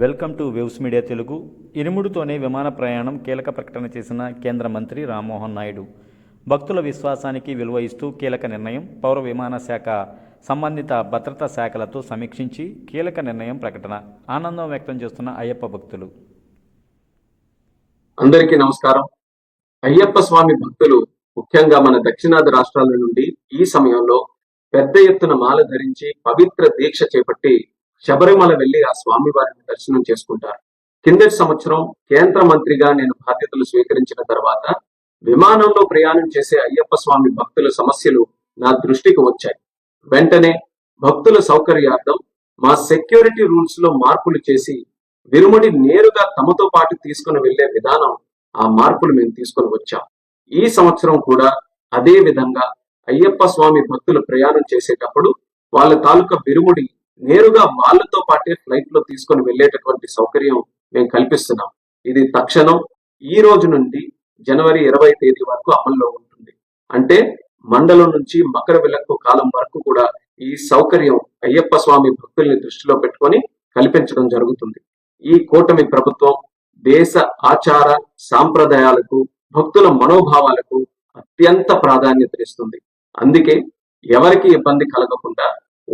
Welcome to Waves Media Telugu. ఇరుముడితోనే విమాన ప్రయాణం కీలక ప్రకటన చేసిన కేంద్ర మంత్రి రామ్మోహన్ నాయుడు. భక్తుల విశ్వాసానికి విలువ ఇస్తూ కీలక నిర్ణయం పౌర విమాన శాఖ సంబంధిత భద్రతా శాఖలతో సమీక్షించి కీలక నిర్ణయం ప్రకటన ఆనందం వ్యక్తం చేస్తున్న అయ్యప్ప భక్తులు. అందరికీ నమస్కారం. అయ్యప్ప స్వామి భక్తులు ముఖ్యంగా మన దక్షిణాది రాష్ట్రాల నుండి ఈ సమయంలో పెద్ద ఎత్తున మాల ధరించి పవిత్ర దీక్ష చేపట్టి శబరిమల వెళ్ళి ఆ స్వామి వారిని దర్శనం చేసుకుంటారు. కిందటి సంవత్సరం కేంద్ర మంత్రిగా నేను బాధ్యతలు స్వీకరించిన తర్వాత విమానంలో ప్రయాణం చేసే అయ్యప్ప స్వామి భక్తుల సమస్యలు నా దృష్టికి వచ్చాయి. వెంటనే భక్తుల సౌకర్యార్థం మా సెక్యూరిటీ రూల్స్లో మార్పులు చేసి విరుముడి నేరుగా తమతో పాటు తీసుకుని వెళ్ళే విధానం ఆ మార్పులు మేము తీసుకొని వచ్చాం. ఈ సంవత్సరం కూడా అదే విధంగా అయ్యప్ప స్వామి భక్తులు ప్రయాణం చేసేటప్పుడు వాళ్ళ తాలూకా విరుముడి నేరుగా వాళ్ళతో పాటే ఫ్లైట్లో తీసుకొని వెళ్ళేటటువంటి సౌకర్యం మేము కల్పిస్తున్నాం. ఇది తక్షణం ఈ రోజు నుండి జనవరి ఇరవై తేదీ వరకు అమల్లో ఉంటుంది. అంటే మండలం నుంచి మకర విలక్కు కాలం వరకు కూడా ఈ సౌకర్యం అయ్యప్ప స్వామి భక్తుల్ని దృష్టిలో పెట్టుకొని కల్పించడం జరుగుతుంది. ఈ కూటమి ప్రభుత్వం దేశ ఆచార సాంప్రదాయాలకు భక్తుల మనోభావాలకు అత్యంత ప్రాధాన్యతనిస్తుంది. అందుకే ఎవరికి ఇబ్బంది కలగకుండా